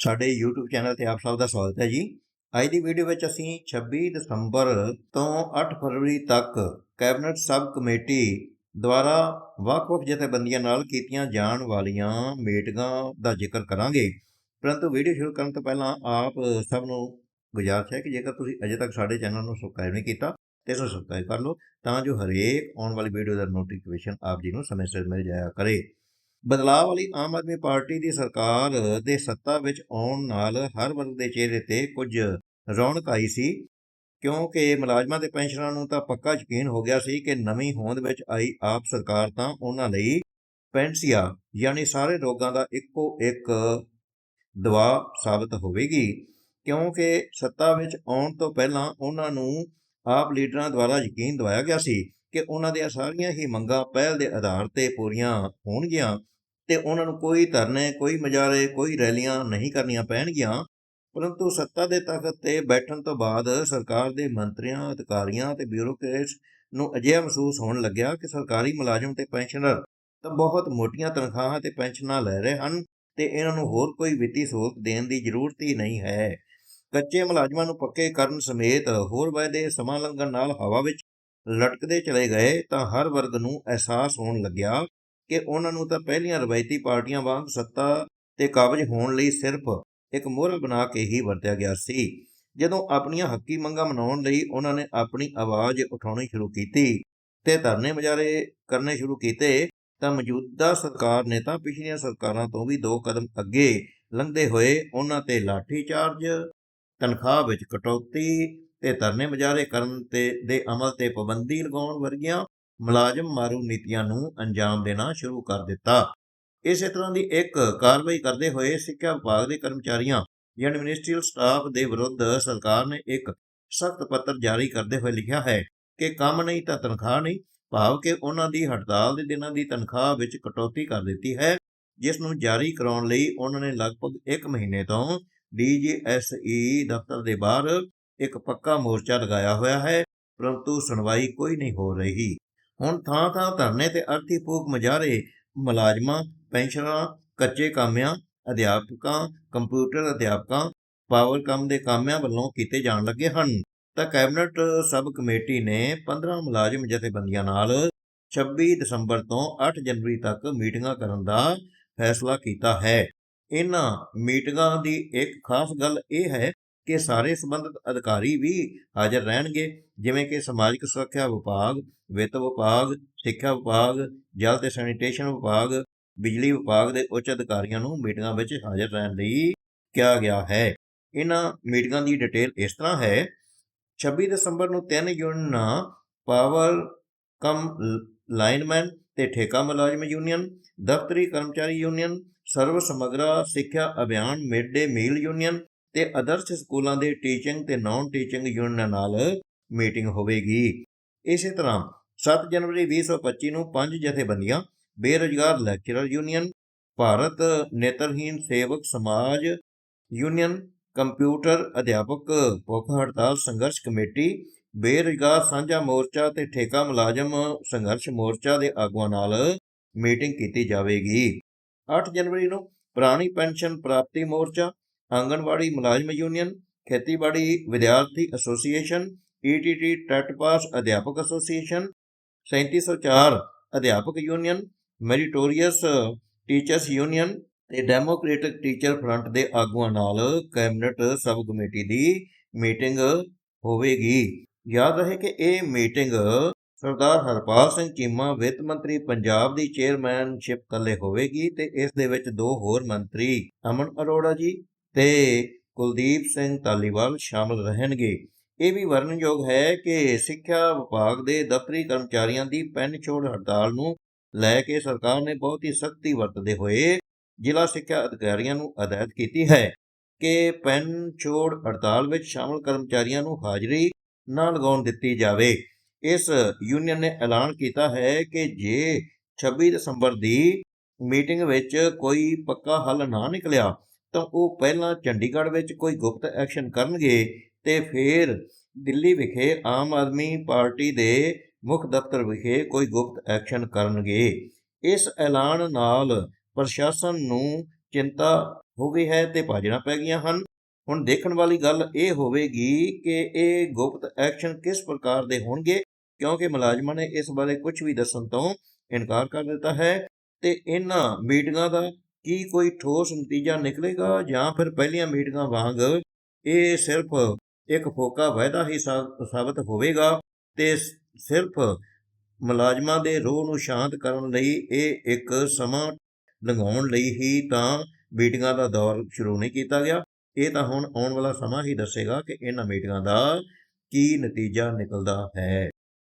ਸਾਡੇ YouTube channel ਤੇ ਆਪ ਸਭ ਦਾ ਸਵਾਗਤ ਹੈ ਜੀ। ਅੱਜ ਦੀ ਵੀਡੀਓ ਵਿੱਚ ਅਸੀਂ 26 ਦਸੰਬਰ ਤੋਂ 8 ਫਰਵਰੀ ਤੱਕ ਕੈਬਨਿਟ ਸਬ ਕਮੇਟੀ ਦੁਆਰਾ ਵੱਖ-ਵੱਖ ਜਥੇਬੰਦੀਆਂ ਨਾਲ ਕੀਤੀਆਂ ਜਾਣ ਵਾਲੀਆਂ ਮੀਟਿੰਗਾਂ ਦਾ ਜ਼ਿਕਰ ਕਰਾਂਗੇ। ਪਰੰਤੂ ਵੀਡੀਓ ਸ਼ੁਰੂ ਕਰਨ ਤੋਂ ਪਹਿਲਾਂ ਆਪ ਸਭ ਨੂੰ ਗੁਜ਼ਾਰਿਸ਼ ਹੈ ਕਿ ਜੇਕਰ ਤੁਸੀਂ ਅਜੇ ਤੱਕ ਸਾਡੇ ਚੈਨਲ ਨੂੰ ਸਬਸਕ੍ਰਾਈਬ ਨਹੀਂ ਕੀਤਾ ਤੇ ਇਸ ਨੂੰ ਸਬਸਕ੍ਰਾਈਬ ਕਰ ਲਓ ਤਾਂ ਜੋ ਹਰੇਕ ਆਉਣ ਵਾਲੀ ਵੀਡੀਓ ਦਾ ਨੋਟੀਫਿਕੇਸ਼ਨ ਆਪ ਜੀ ਨੂੰ ਸਮੇਂ ਸਿਰ ਮਿਲ ਜਾਇਆ ਕਰੇ। ਬਦਲਾਅ ਵਾਲੀ ਆਮ ਆਦਮੀ ਪਾਰਟੀ ਦੀ ਸਰਕਾਰ ਦੇ ਸੱਤਾ ਵਿੱਚ ਆਉਣ ਨਾਲ ਹਰ ਵਰਗ ਦੇ ਚਿਹਰੇ ਤੇ ਕੁਝ ਰੌਣਕ ਆਈ ਸੀ। ਕਿਉਂਕਿ ਮੁਲਾਜ਼ਮਾਂ ਤੇ ਪੈਨਸ਼ਨਰਾਂ ਨੂੰ ਤਾਂ ਪੱਕਾ ਯਕੀਨ ਹੋ ਗਿਆ ਸੀ ਕਿ ਨਵੀਂ ਹੋਂਦ ਵਿੱਚ ਆਈ ਆਪ ਸਰਕਾਰ ਤਾਂ ਉਹਨਾਂ ਲਈ ਪੈਨਸੀਆ ਯਾਨੀ ਸਾਰੇ ਰੋਗਾਂ ਦਾ ਇੱਕੋ ਇੱਕ ਦਵਾ ਸਾਬਤ ਹੋਵੇਗੀ। ਕਿਉਂਕਿ ਸੱਤਾ ਵਿੱਚ ਆਉਣ ਤੋਂ ਪਹਿਲਾਂ ਉਹਨਾਂ ਨੂੰ ਆਪ ਲੀਡਰਾਂ ਦੁਆਰਾ ਯਕੀਨ ਦਿਵਾਇਆ ਗਿਆ ਸੀ ਕਿ ਉਹਨਾਂ ਦੀਆਂ ਸਾਰੀਆਂ ਹੀ ਮੰਗਾਂ ਪਹਿਲ ਦੇ ਆਧਾਰ ਤੇ ਪੂਰੀਆਂ ਹੋਣਗੀਆਂ ਤੇ ਉਹਨਾਂ ਨੂੰ ਕੋਈ ਧਰਨੇ, ਕੋਈ ਮਜਾਰੇ ਕੋਈ ਰੈਲੀਆਂ ਨਹੀਂ ਕਰਨੀਆਂ ਪੈਣਗੀਆਂ। ਪਰੰਤੂ ਸੱਤਾ ਦੇ ਤਖਤ ਤੇ ਬੈਠਣ ਤੋਂ ਬਾਅਦ ਸਰਕਾਰ ਦੇ ਮੰਤਰੀਆਂ, ਅਧਿਕਾਰੀਆਂ ਤੇ ਬਿਊਰੋਕਰੇਟਸ ਨੂੰ ਅਜਿਹਾ ਮਹਿਸੂਸ ਹੋਣ ਲੱਗਿਆ ਕਿ ਸਰਕਾਰੀ ਮੁਲਾਜ਼ਮ ਤੇ ਪੈਨਸ਼ਨਰ ਤਾਂ ਬਹੁਤ ਮੋਟੀਆਂ ਤਨਖਾਹਾਂ ਤੇ ਪੈਨਸ਼ਨਾਂ ਲੈ ਰਹੇ ਹਨ ਤੇ ਇਹਨਾਂ ਨੂੰ ਹੋਰ ਕੋਈ ਵਿੱਤੀ ਸਹੂਲਤ ਦੇਣ ਦੀ ਜ਼ਰੂਰਤ ਹੀ ਨਹੀਂ ਹੈ। ਕੱਚੇ ਮੁਲਾਜ਼ਮਾਂ ਨੂੰ ਪੱਕੇ ਕਰਨ ਸਮੇਤ ਹੋਰ ਵਾਅਦੇ ਸਮਾਂ ਲੰਘਣ ਨਾਲ ਹਵਾ ਵਿੱਚ ਲਟਕਦੇ ਚਲੇ ਗਏ ਤਾਂ ਹਰ ਵਰਗ ਨੂੰ ਅਹਿਸਾਸ ਹੋਣ ਲੱਗਿਆ ਕਿ ਉਹਨਾਂ ਨੂੰ ਤਾਂ ਪਹਿਲੀਆਂ ਰਵਾਇਤੀ ਪਾਰਟੀਆਂ ਵਾਂਗ ਸੱਤਾ ਤੇ ਕਾਬਜ ਹੋਣ ਲਈ ਸਿਰਫ ਇੱਕ ਮੋਹਰ ਬਣਾ ਕੇ ਹੀ ਵਰਤਿਆ ਗਿਆ ਸੀ। ਜਦੋਂ ਆਪਣੀਆਂ ਹੱਕੀ ਮੰਗਾਂ ਮਨਾਉਣ ਲਈ ਉਹਨਾਂ ਨੇ ਆਪਣੀ ਆਵਾਜ਼ ਉਠਾਉਣੀ ਸ਼ੁਰੂ ਕੀਤੀ ਤੇ ਧਰਨੇ ਮੁਜ਼ਾਹਰੇ ਕਰਨੇ ਸ਼ੁਰੂ ਕੀਤੇ ਤਾਂ ਮੌਜੂਦਾ ਸਰਕਾਰ ਨੇ ਤਾਂ ਪਿਛਲੀਆਂ ਸਰਕਾਰਾਂ ਤੋਂ ਵੀ ਦੋ ਕਦਮ ਅੱਗੇ ਲੰਘਦੇ ਹੋਏ ਉਹਨਾਂ ਤੇ ਲਾਠੀ ਚਾਰਜ ਤਨਖਾਹ ਵਿੱਚ ਕਟੌਤੀ ਤੇ ਧਰਨੇ ਮੁਜ਼ਾਹਰੇ ਕਰਨ ਤੇ, ਦੇ ਅਮਲ ਤੇ ਪਾਬੰਦੀ ਲਗਾਉਣ ਵਰਗੀਆਂ ਮੁਲਾਜ਼ਮ ਮਾਰੂ ਨੀਤੀਆਂ ਨੂੰ ਅੰਜਾਮ ਦੇਣਾ ਸ਼ੁਰੂ ਕਰ ਦਿੱਤਾ। ਇਸੇ ਤਰ੍ਹਾਂ ਦੀ ਇੱਕ ਕਾਰਵਾਈ ਕਰਦੇ ਹੋਏ ਸਿੱਖਿਆ ਵਿਭਾਗ ਦੇ ਕਰਮਚਾਰੀਆਂ ਯਾਨੀ ਮਿਨਿਸਟਰੀਅਲ ਸਟਾਫ ਦੇ ਵਿਰੁੱਧ ਸਰਕਾਰ ਨੇ ਇੱਕ ਸਖਤ ਪੱਤਰ ਜਾਰੀ ਕਰਦੇ ਹੋਏ ਲਿਖਿਆ ਹੈ ਕਿ ਕੰਮ ਨਹੀਂ ਤਾਂ ਤਨਖਾਹ ਨਹੀਂ, ਭਾਵ ਕਿ ਉਹਨਾਂ ਦੀ ਹੜਤਾਲ ਦੇ ਦਿਨਾਂ ਦੀ ਤਨਖਾਹ ਵਿੱਚ ਕਟੌਤੀ ਕਰ ਦਿੱਤੀ ਹੈ, ਜਿਸ ਨੂੰ ਜਾਰੀ ਕਰਾਉਣ ਲਈ ਉਹਨਾਂ ਨੇ ਲਗਭਗ 1 ਮਹੀਨੇ ਤੋਂ ਡੀਜੀਐਸਈ ਦਫ਼ਤਰ ਦੇ ਬਾਹਰ ਇੱਕ ਪੱਕਾ ਮੋਰਚਾ ਲਗਾਇਆ ਹੋਇਆ ਹੈ, ਪਰੰਤੂ ਸੁਣਵਾਈ ਕੋਈ ਨਹੀਂ ਹੋ ਰਹੀ। ਹੁਣ ਥਾਂ ਥਾਂ ਧਰਨੇ ਤੇ ਅਰਥੀ ਫੂਕ ਮੁਜ਼ਾਹਰੇ ਮੁਲਾਜ਼ਮਾਂ, ਪੈਨਸ਼ਨਰਾਂ, ਕੱਚੇ ਕਾਮਿਆਂ, ਅਧਿਆਪਕਾਂ, ਕੰਪਿਊਟਰ ਅਧਿਆਪਕਾਂ, ਪਾਵਰ ਕੰਮ ਦੇ ਕਾਮਿਆਂ ਵੱਲੋਂ ਕੀਤੇ ਜਾਣ ਲੱਗੇ ਹਨ। ਤਾਂ ਕੈਬਨਿਟ ਸਬ ਕਮੇਟੀ ਨੇ 15 ਮੁਲਾਜ਼ਮ ਜਥੇਬੰਦੀਆਂ ਨਾਲ 26 ਦਸੰਬਰ ਤੋਂ 8 ਜਨਵਰੀ ਤੱਕ ਮੀਟਿੰਗਾਂ ਕਰਨ ਦਾ ਫੈਸਲਾ ਕੀਤਾ ਹੈ। ਇਹਨਾਂ ਮੀਟਿੰਗਾਂ ਦੀ ਇੱਕ ਖਾਸ ਗੱਲ ਇਹ ਹੈ ਕਿ ਸਾਰੇ ਸੰਬੰਧਿਤ ਅਧਿਕਾਰੀ ਵੀ ਹਾਜ਼ਰ ਰਹਿਣਗੇ, ਜਿਵੇਂ ਕਿ ਸਮਾਜਿਕ ਸੁਰੱਖਿਆ ਵਿਭਾਗ, ਵਿੱਤ ਵਿਭਾਗ, ਸਿੱਖਿਆ ਵਿਭਾਗ, ਜਲ ਤੇ ਸੈਨੀਟੇਸ਼ਨ ਵਿਭਾਗ, ਬਿਜਲੀ ਵਿਭਾਗ ਦੇ ਉੱਚ ਅਧਿਕਾਰੀਆਂ ਨੂੰ ਮੀਟਿੰਗਾਂ ਵਿੱਚ ਹਾਜ਼ਰ ਰਹਿਣ ਲਈ ਕਿਹਾ ਗਿਆ ਹੈ। ਇਹਨਾਂ ਮੀਟਿੰਗਾਂ ਦੀ ਡਿਟੇਲ ਇਸ ਤਰ੍ਹਾਂ ਹੈ 26 ਦਸੰਬਰ ਨੂੰ ਤਿੰਨ ਯੂਨੀਅਨਾਂ ਪਾਵਰ ਕਮ ਲਾਈਨਮੈਨ ਤੇ ਠੇਕਾ ਮੁਲਾਜ਼ਮ ਯੂਨੀਅਨ, ਦਫ਼ਤਰੀ ਕਰਮਚਾਰੀ ਯੂਨੀਅਨ, ਸਰਵ ਸਮਗਰਾ ਸਿੱਖਿਆ ਅਭਿਆਨ ਮਿਡ ਡੇ ਮੀਲ ਯੂਨੀਅਨ ਤੇ ਆਦਰਸ਼ ਸਕੂਲਾਂ ਦੇ ਟੀਚਿੰਗ ਤੇ ਨਾਨ ਟੀਚਿੰਗ ਯੂਨੀਅਨਾਂ ਨਾਲ ਮੀਟਿੰਗ ਹੋਵੇਗੀ। ਇਸੇ ਤਰ੍ਹਾਂ 7 ਜਨਵਰੀ 2025 ਨੂੰ ਪੰਜ ਜਥੇਬੰਦੀਆਂ, ਬੇਰੁਜ਼ਗਾਰ ਲੈਕਚਰਰ ਯੂਨੀਅਨ ਭਾਰਤ ਨੇਤਰਹੀਣ ਸੇਵਕ ਸਮਾਜ ਯੂਨੀਅਨ ਕੰਪਿਊਟਰ ਅਧਿਆਪਕ, ਭੁੱਖ ਹੜਤਾਲ ਸੰਘਰਸ਼ ਕਮੇਟੀ, ਬੇਰੁਜ਼ਗਾਰ ਸਾਂਝਾ ਮੋਰਚਾ ਤੇ ਠੇਕਾ ਮੁਲਾਜ਼ਮ ਸੰਘਰਸ਼ ਮੋਰਚਾ ਦੇ ਆਗੂਆਂ ਨਾਲ ਮੀਟਿੰਗ ਕੀਤੀ ਜਾਵੇਗੀ। 8 ਜਨਵਰੀ ਨੂੰ ਪੁਰਾਣੀ ਪੈਨਸ਼ਨ ਪ੍ਰਾਪਤੀ ਮੋਰਚਾ ਆਂਗਣਵਾੜੀ ਮੁਲਾਜ਼ਮ ਯੂਨੀਅਨ, ਖੇਤੀਬਾੜੀ ਵਿਦਿਆਰਥੀ ਐਸੋਸੀਏਸ਼ਨ ਈਟੀਟੀ ਟੈਟ ਪਾਸ ਅਧਿਆਪਕ ਐਸੋਸੀਏਸ਼ਨ 3704 ਅਧਿਆਪਕ ਯੂਨੀਅਨ, ਮੈਰੀਟੋਰੀਅਸ ਟੀਚਰਸ ਯੂਨੀਅਨ ਤੇ ਡੈਮੋਕ੍ਰੈਟਿਕ ਟੀਚਰ ਫਰੰਟ ਦੇ ਆਗੂਆਂ ਨਾਲ ਕੈਬਨਿਟ ਸਬ ਕਮੇਟੀ ਦੀ ਮੀਟਿੰਗ ਹੋਵੇਗੀ। ਯਾਦ ਰਹੇ ਕਿ ਇਹ ਮੀਟਿੰਗ ਸਰਦਾਰ ਹਰਪਾਲ ਸਿੰਘ ਚੀਮਾ, ਵਿੱਤ ਮੰਤਰੀ ਪੰਜਾਬ ਦੀ ਚੇਅਰਮੈਨਸ਼ਿਪ ਥੱਲੇ ਹੋਵੇਗੀ ਤੇ ਇਸ ਦੇ ਵਿੱਚ ਦੋ ਹੋਰ ਮੰਤਰੀ ਅਮਨ ਅਰੋੜਾ ਜੀ ਤੇ ਕੁਲਦੀਪ ਸਿੰਘ ਧਾਲੀਵਾਲ ਸ਼ਾਮਲ ਰਹਿਣਗੇ। ਇਹ ਵੀ ਵਰਣਨਯੋਗ ਹੈ ਕਿ ਸਿੱਖਿਆ ਵਿਭਾਗ ਦੇ ਦਫ਼ਤਰੀ ਕਰਮਚਾਰੀਆਂ ਦੀ ਪੈਨ ਛੋੜ ਹੜਤਾਲ ਨੂੰ ਲੈ ਕੇ ਸਰਕਾਰ ਨੇ ਬਹੁਤ ਹੀ ਸਖਤੀ ਵਰਤਦੇ ਹੋਏ ਜ਼ਿਲ੍ਹਾ ਸਿੱਖਿਆ ਅਧਿਕਾਰੀਆਂ ਨੂੰ ਹਦਾਇਤ ਕੀਤੀ ਹੈ ਕਿ ਪੈਨ ਛੋੜ ਹੜਤਾਲ ਵਿੱਚ ਸ਼ਾਮਲ ਕਰਮਚਾਰੀਆਂ ਨੂੰ ਹਾਜ਼ਰੀ ਨਾ ਲਗਾਉਣ ਦਿੱਤੀ ਜਾਵੇ। ਇਸ ਯੂਨੀਅਨ ਨੇ ਐਲਾਨ ਕੀਤਾ ਹੈ ਕਿ ਜੇ 26 ਦਸੰਬਰ ਦੀ ਮੀਟਿੰਗ ਵਿੱਚ ਕੋਈ ਪੱਕਾ ਹੱਲ ਨਾ ਨਿਕਲਿਆ ਤਾਂ ਉਹ ਪਹਿਲਾਂ ਚੰਡੀਗੜ੍ਹ ਵਿੱਚ ਕੋਈ ਗੁਪਤ ਐਕਸ਼ਨ ਕਰਨਗੇ ਤੇ ਫਿਰ ਦਿੱਲੀ ਵਿਖੇ ਆਮ ਆਦਮੀ ਪਾਰਟੀ ਦੇ ਮੁੱਖ ਦਫ਼ਤਰ ਵਿਖੇ ਕੋਈ ਗੁਪਤ ਐਕਸ਼ਨ ਕਰਨਗੇ। ਇਸ ਐਲਾਨ ਨਾਲ ਪ੍ਰਸ਼ਾਸਨ ਨੂੰ ਚਿੰਤਾ ਹੋ ਗਈ ਹੈ ਤੇ ਭਾਜਣਾ ਪੈ ਗਈਆਂ ਹਨ। ਹੁਣ ਦੇਖਣ ਵਾਲੀ ਗੱਲ ਇਹ ਹੋਵੇਗੀ ਕਿ ਇਹ ਗੁਪਤ ਐਕਸ਼ਨ ਕਿਸ ਪ੍ਰਕਾਰ ਦੇ ਹੋਣਗੇ, ਕਿਉਂਕਿ ਮੁਲਾਜ਼ਮਾਂ ਨੇ ਇਸ ਬਾਰੇ ਕੁਝ ਵੀ ਦੱਸਣ ਤੋਂ ਇਨਕਾਰ ਕਰ ਦਿੱਤਾ ਹੈ ਤੇ ਇਹਨਾਂ ਮੀਟਿੰਗਾਂ ਦਾ ਕੀ ਕੋਈ ਠੋਸ ਨਤੀਜਾ ਨਿਕਲੇਗਾ ਜਾਂ ਫਿਰ ਪਹਿਲੀਆਂ ਮੀਟਿੰਗਾਂ ਵਾਂਗ ਇਹ ਸਿਰਫ ਇੱਕ ਫੋਕਾ ਵਾਅਦਾ ਹੀ ਸਾ- ਸਾਬਤ ਹੋਵੇਗਾ ਤੇ ਸਿਰਫ ਮੁਲਾਜ਼ਮਾਂ ਦੇ ਰੋਹ ਨੂੰ ਸ਼ਾਂਤ ਕਰਨ ਲਈ ਇਹ ਇੱਕ ਸਮਾਂ ਲੰਘਾਉਣ ਲਈ ਹੀ ਤਾਂ ਮੀਟਿੰਗਾਂ ਦਾ ਦੌਰ ਸ਼ੁਰੂ ਨਹੀਂ ਕੀਤਾ ਗਿਆ। ਇਹ ਤਾਂ ਹੁਣ ਆਉਣ ਵਾਲਾ ਸਮਾਂ ਹੀ ਦੱਸੇਗਾ ਕਿ ਇਹਨਾਂ ਮੀਟਿੰਗਾਂ ਦਾ ਕੀ ਨਤੀਜਾ ਨਿਕਲਦਾ ਹੈ।